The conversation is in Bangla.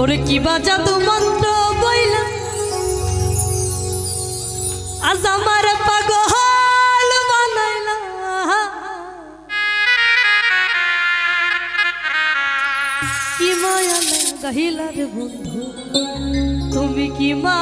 ওরে কি বাজা তো মন্ত্র বইলা? আজ আমার পাগল বানাইলা। কি মায়া গাহিলার বন্ধু, তুমি কি মা